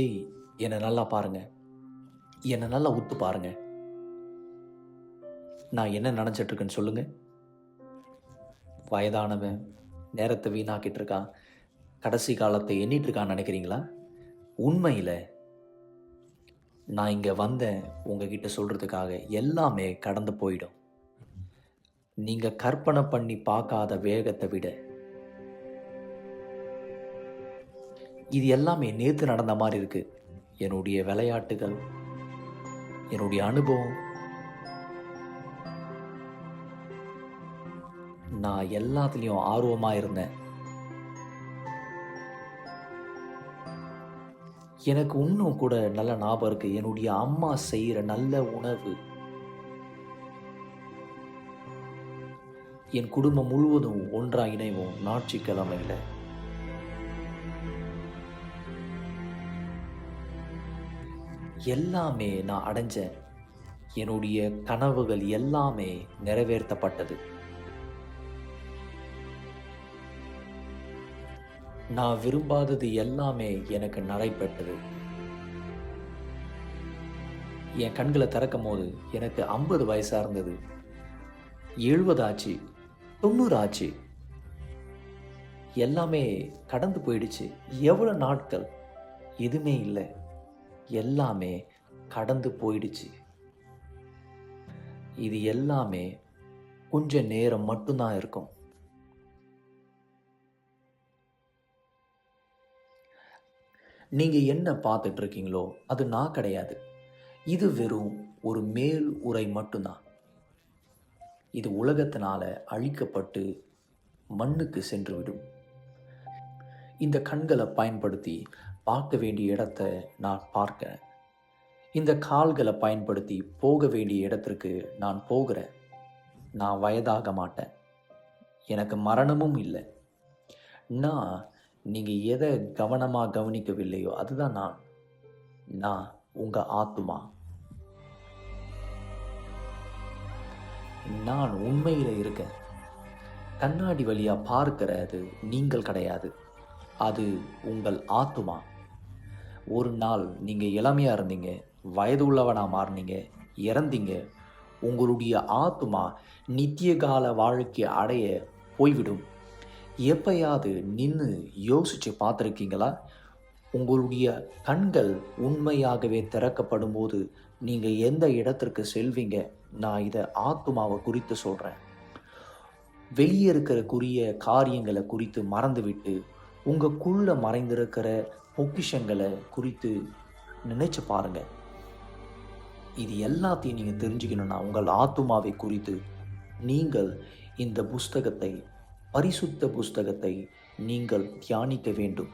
ஏய் என்னை நல்லா பாருங்க. என்னை நல்லா உத்து பாருங்க. நான் என்ன நினச்சிட்டு சொல்லுங்கள் சொல்லுங்க. வயதானவன் நேரத்தை வீணாக்கிட்டு இருக்கான் கடைசி காலத்தை எண்ணிட்டு இருக்கான்னு நினைக்கிறீங்களா? உண்மையில் நான் இங்கே வந்தேன் உங்ககிட்ட சொல்கிறதுக்காக எல்லாமே கடந்து போயிடும். நீங்கள் கற்பனை பண்ணி பார்க்காத வேகத்தை விட இது எல்லாமே நேற்று நடந்த மாதிரி இருக்கு. என்னுடைய விளையாட்டுகள் என்னுடைய அனுபவம். நான் எல்லாத்துலேயும் ஆர்வமாக இருந்தேன். எனக்கு இன்னும் கூட நல்ல ஞாபகம் இருக்கு. என்னுடைய அம்மா செய்கிற நல்ல உணவு. என் குடும்பம் முழுவதும் ஒன்றாக இணைவோம். ஞாயிற்றுக்கிழமையில். எல்லாமே நான் அடைஞ்சேன். என்னுடைய கனவுகள் எல்லாமே நிறைவேற்றப்பட்டது. நான் விரும்பாதது எல்லாமே எனக்கு நடைபெற்றது. என் கண்களை திறக்கும் போது எனக்கு ஐம்பது வயசாக இருந்தது. எழுபது ஆச்சு தொண்ணூறு ஆச்சு. எல்லாமே கடந்து போயிடுச்சு. எவ்வளோ நாட்கள்? எதுவுமே இல்லை. எல்லாமே கடந்து போயிடுச்சு. இது எல்லாமே கொஞ்ச நேரம் மட்டும்தான் இருக்கும். நீங்க என்ன பார்த்துட்டு இருக்கீங்களோ அது நான் கிடையாது. இது வெறும் ஒரு மேல் உரை மட்டும்தான். இது உலகத்தினால அழிக்கப்பட்டு மண்ணுக்கு சென்றுவிடும் இந்த கண்களை பயன்படுத்தி பார்க்க வேண்டிய இடத்த நான் பார்க்க. இந்த கால்களை பயன்படுத்தி போக வேண்டிய இடத்திற்கு நான் போகிறேன் நான் வயதாக மாட்டேன். எனக்கு மரணமும் இல்லை. நான் நீங்கள் எதை கவனமாக கவனிக்கவில்லையோ அதுதான் நான். நான் உங்கள் ஆத்துமா. நான் உண்மையில் இருக்கேன். கண்ணாடி வழியாக பார்க்கிறது நீங்கள் கிடையாது. அது உங்கள் ஆத்துமா. ஒரு நாள் நீங்கள் இளமையாக இருந்தீங்க வயது உள்ளவனாக மாறினீங்க இறந்தீங்க. உங்களுடைய ஆத்துமா நித்திய கால வாழ்க்கை அடைய போய்விடும். எப்பயாவது நின்று யோசித்து பார்த்துருக்கீங்களா? உங்களுடைய கண்கள் உண்மையாகவே திறக்கப்படும் போது நீங்கள் எந்த இடத்திற்கு செல்வீங்க? நான் இதை ஆத்துமாவை குறித்து சொல்கிறேன் வெளியே இருக்கிற குறிய காரியங்களை குறித்து மறந்துவிட்டு உங்களுக்குள்ள மறைந்திருக்கிற பொக்கிஷங்களை குறித்து நினைச்சு பாருங்க. இது எல்லாத்தையும் நீங்கள் தெரிஞ்சுக்கணும்னா உங்கள் ஆத்துமாவை குறித்து நீங்கள் இந்த புஸ்தகத்தை பரிசுத்த புஸ்தகத்தை நீங்கள் தியானிக்க வேண்டும்.